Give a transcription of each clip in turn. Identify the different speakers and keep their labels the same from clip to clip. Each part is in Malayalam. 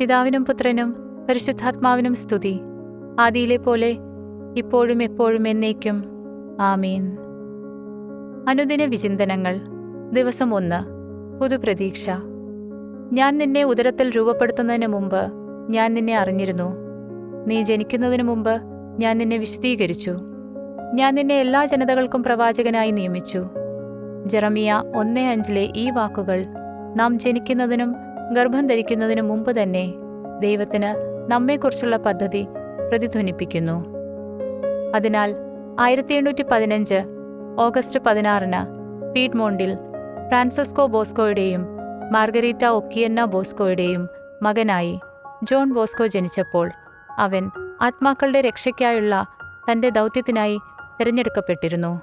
Speaker 1: പിതാവിനും പുത്രനും പരിശുദ്ധാത്മാവിനും സ്തുതി. ആദിയിലെ പോലെ ഇപ്പോഴും എപ്പോഴും എന്നേക്കും. ആമീൻ. അനുദിന വിചിന്തനങ്ങൾ. ദിവസം ഒന്ന്. പുതുപ്രതീക്ഷ. ഞാൻ നിന്നെ ഉദരത്തിൽ രൂപപ്പെടുത്തുന്നതിന് മുമ്പ് ഞാൻ നിന്നെ അറിഞ്ഞിരുന്നു. നീ ജനിക്കുന്നതിന് മുമ്പ് ഞാൻ നിന്നെ വിശദീകരിച്ചു ഞാൻ നിന്നെ എല്ലാ ജനതകൾക്കും പ്രവാചകനായി നിയമിച്ചു. ജെറമിയ ഒന്നേ അഞ്ചിലെ ഈ വാക്കുകൾ നാം ജനിക്കുന്നതിനും ഗർഭം ധരിക്കുന്നതിന് മുമ്പ് തന്നെ ദൈവത്തിന് നമ്മെക്കുറിച്ചുള്ള പദ്ധതി പ്രതിധ്വനിപ്പിക്കുന്നു. അതിനാൽ ആയിരത്തി എണ്ണൂറ്റി പതിനഞ്ച് ഓഗസ്റ്റ് പതിനാറിന് പീഡ്മോണ്ടിൽ ഫ്രാൻസിസ്കോ ബോസ്കോയുടെയും മാർഗരീറ്റ ഒക്കിയന്ന ബോസ്കോയുടെയും മകനായി ജോൺ ബോസ്കോ ജനിച്ചപ്പോൾ അവൻ ആത്മാക്കളുടെ രക്ഷയ്ക്കായുള്ള തന്റെ ദൗത്യത്തിനായി തിരഞ്ഞെടുക്കപ്പെട്ടിരുന്നു.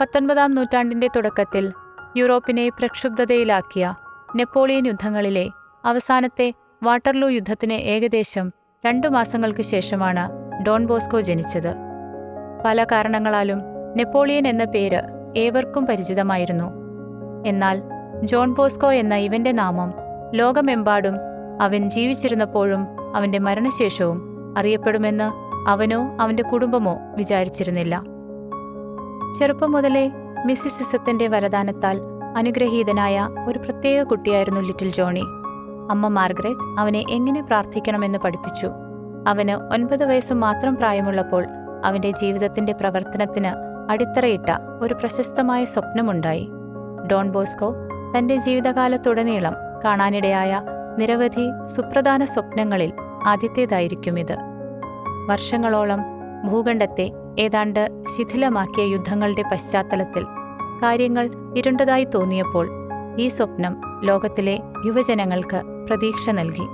Speaker 1: പത്തൊൻപതാം നൂറ്റാണ്ടിന്റെ തുടക്കത്തിൽ യൂറോപ്പിനെ പ്രക്ഷുബ്ധതയിലാക്കിയ നെപ്പോളിയൻ യുദ്ധങ്ങളിലെ അവസാനത്തെ വാട്ടർലൂ യുദ്ധത്തിന് ഏകദേശം രണ്ടു മാസങ്ങൾക്ക് ശേഷമാണ് ഡോൺ ബോസ്കോ ജനിച്ചത്. പല കാരണങ്ങളാലും നെപ്പോളിയൻ എന്ന പേര് ഏവർക്കും പരിചിതമായിരുന്നു. എന്നാൽ ജോൺ ബോസ്കോ എന്ന ഇവന്റെ നാമം ലോകമെമ്പാടും അവൻ ജീവിച്ചിരുന്നപ്പോഴും അവന്റെ മരണശേഷവും അറിയപ്പെടുമെന്ന് അവനോ അവന്റെ കുടുംബമോ വിചാരിച്ചിരുന്നില്ല. ചെറുപ്പം മുതലേ മിസിസിസത്തിന്റെ വരദാനത്താൽ അനുഗ്രഹീതനായ ഒരു പ്രത്യേക കുട്ടിയായിരുന്നു ലിറ്റിൽ ജോണി. അമ്മ മാർഗ്രറ്റ് അവനെ എങ്ങനെ പ്രാർത്ഥിക്കണമെന്ന് പഠിപ്പിച്ചു. അവന് ഒൻപത് വയസ്സ് മാത്രം പ്രായമുള്ളപ്പോൾ അവന്റെ ജീവിതത്തിന്റെ പ്രവർത്തനത്തിന് അടിത്തറയിട്ട ഒരു പ്രശസ്തമായ സ്വപ്നമുണ്ടായി. ഡോൺ ബോസ്കോ തന്റെ ജീവിതകാലത്തുടനീളം കാണാനിടയായ നിരവധി സുപ്രധാന സ്വപ്നങ്ങളിൽ ആദ്യത്തേതായിരിക്കും ഇത് വർഷങ്ങളോളം ഭൂഖണ്ഡത്തെ ഏതാണ്ട് ശിഥിലമാക്കിയ യുദ്ധങ്ങളുടെ പശ്ചാത്തലത്തിൽ കാര്യങ്ങൾ ഇരുണ്ടതായി തോന്നിയപ്പോൾ ഈ സ്വപ്നം ലോകത്തിലെ യുവജനങ്ങൾക്ക് പ്രതീക്ഷ നൽകി.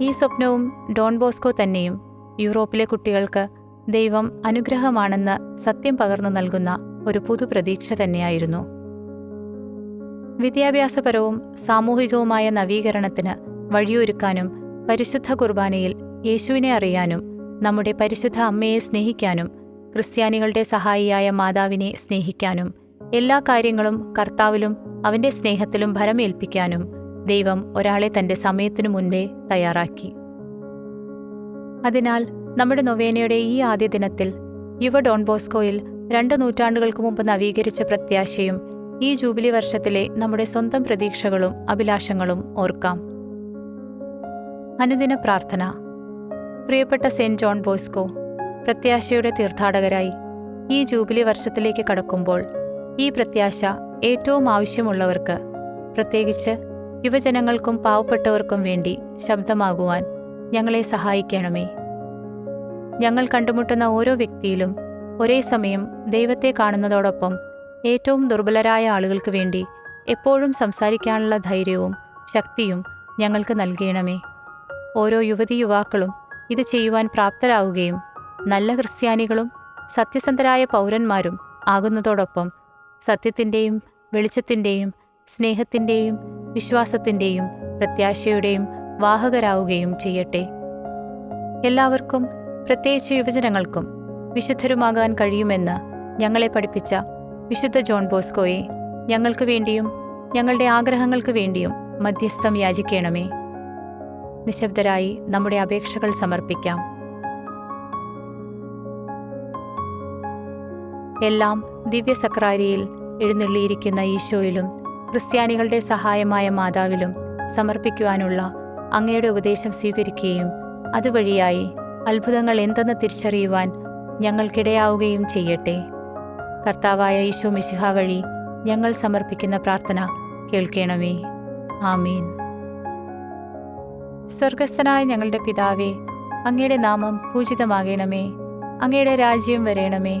Speaker 1: ഈ സ്വപ്നവും ഡോൺ ബോസ്കോ തന്നെയും യൂറോപ്പിലെ കുട്ടികൾക്ക് ദൈവം അനുഗ്രഹമാണെന്ന് സത്യം പകർന്നു നൽകുന്ന ഒരു പുതു പ്രതീക്ഷ തന്നെയായിരുന്നു. വിദ്യാഭ്യാസപരവും സാമൂഹികവുമായ നവീകരണത്തിന് വഴിയൊരുക്കാനും പരിശുദ്ധ കുർബാനയിൽ യേശുവിനെ അറിയാനും നമ്മുടെ പരിശുദ്ധ അമ്മയെ സ്നേഹിക്കാനും ക്രിസ്ത്യാനികളുടെ സഹായിയായ മാതാവിനെ സ്നേഹിക്കാനും എല്ലാ കാര്യങ്ങളും കർത്താവിലും അവന്റെ സ്നേഹത്തിലും ഭരമേൽപ്പിക്കാനും ദൈവം ഒരാളെ തന്റെ സമയത്തിനു മുൻപേ തയ്യാറാക്കി. അതിനാൽ നമ്മുടെ നൊവേനയുടെ ഈ ആദ്യ ദിനത്തിൽ യുവ ഡോൺ ബോസ്കോയിൽ രണ്ട് നൂറ്റാണ്ടുകൾക്ക് മുമ്പ് നവീകരിച്ച പ്രത്യാശയും ഈ ജൂബിലി വർഷത്തിലെ നമ്മുടെ സ്വന്തം പ്രതീക്ഷകളും അഭിലാഷങ്ങളും ഓർക്കാം. അനുദിന പ്രാർത്ഥന. പ്രിയപ്പെട്ട സെന്റ് ജോൺ ബോസ്കോ പ്രത്യാശയുടെ തീർത്ഥാടകരായി ഈ ജൂബിലി വർഷത്തിലേക്ക് കടക്കുമ്പോൾ ഈ പ്രത്യാശ ഏറ്റവും ആവശ്യമുള്ളവർക്ക്. പ്രത്യേകിച്ച് യുവജനങ്ങൾക്കും പാവപ്പെട്ടവർക്കും വേണ്ടി ശബ്ദമാകുവാൻ ഞങ്ങളെ സഹായിക്കണമേ. ഞങ്ങൾ കണ്ടുമുട്ടുന്ന ഓരോ വ്യക്തിയിലും ഒരേ സമയം ദൈവത്തെ കാണുന്നതോടൊപ്പം ഏറ്റവും ദുർബലരായ ആളുകൾക്ക് വേണ്ടി എപ്പോഴും സംസാരിക്കാനുള്ള ധൈര്യവും ശക്തിയും ഞങ്ങൾക്ക് നൽകണമേ. ഓരോ യുവതി യുവാക്കളും ഇത് ചെയ്യുവാൻ പ്രാപ്തരാവുകയും നല്ല ക്രിസ്ത്യാനികളും സത്യസന്ധരായ പൗരന്മാരും ആകുന്നതോടൊപ്പം സത്യത്തിന്റെയും വെളിച്ചത്തിന്റെയും സ്നേഹത്തിന്റെയും വിശ്വാസത്തിന്റെയും പ്രത്യാശയുടെയും വാഹകരാവുകയും ചെയ്യട്ടെ. എല്ലാവർക്കും പ്രത്യേകിച്ച് യുവജനങ്ങൾക്കും വിശുദ്ധരുമാകാൻ കഴിയുമെന്ന് ഞങ്ങളെ പഠിപ്പിച്ച വിശുദ്ധ ജോൺ ബോസ്കോയെ ഞങ്ങൾക്ക് വേണ്ടിയും ഞങ്ങളുടെ ആഗ്രഹങ്ങൾക്ക് വേണ്ടിയും മധ്യസ്ഥം യാചിക്കണമേ. നിശബ്ദരായി നമ്മുടെ അപേക്ഷകൾ സമർപ്പിക്കാം. എല്ലാം ദിവ്യസക്രാരിയിൽ എഴുന്നള്ളിയിരിക്കുന്ന ഈശോയിലും ക്രിസ്ത്യാനികളുടെ സഹായമായ മാതാവിലും സമർപ്പിക്കുവാനുള്ള അങ്ങയുടെ ഉപദേശം സ്വീകരിക്കുകയും അതുവഴിയായി അത്ഭുതങ്ങൾ എന്തെന്ന് തിരിച്ചറിയുവാൻ ഞങ്ങൾക്കിടയാവുകയും ചെയ്യട്ടെ. കർത്താവായ ഈശോ മിശിഹ വഴി ഞങ്ങൾ സമർപ്പിക്കുന്ന പ്രാർത്ഥന കേൾക്കണമേ. ആമീൻ. സ്വർഗസ്ഥനായ ഞങ്ങളുടെ പിതാവേ അങ്ങയുടെ നാമം പൂജിതമാകണമേ. അങ്ങയുടെ രാജ്യം വരേണമേ.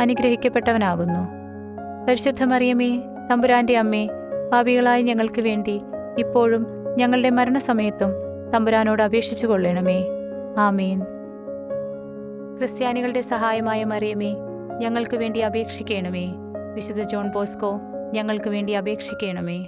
Speaker 1: അനുഗ്രഹിക്കപ്പെട്ടവനാകുന്നു. പരിശുദ്ധ മറിയമേ തമ്പുരാന്റെ അമ്മേ പാപികളായ ഞങ്ങൾക്ക് വേണ്ടി ഇപ്പോഴും ഞങ്ങളുടെ മരണസമയത്തും തമ്പുരാനോട് അപേക്ഷിച്ചു കൊള്ളണമേ. ആമീൻ. ക്രിസ്ത്യാനികളുടെ സഹായമായ മറിയമേ ഞങ്ങൾക്ക് വേണ്ടി അപേക്ഷിക്കണമേ. വിശുദ്ധ ജോൺ ബോസ്കോ ഞങ്ങൾക്ക് വേണ്ടി അപേക്ഷിക്കണമേ.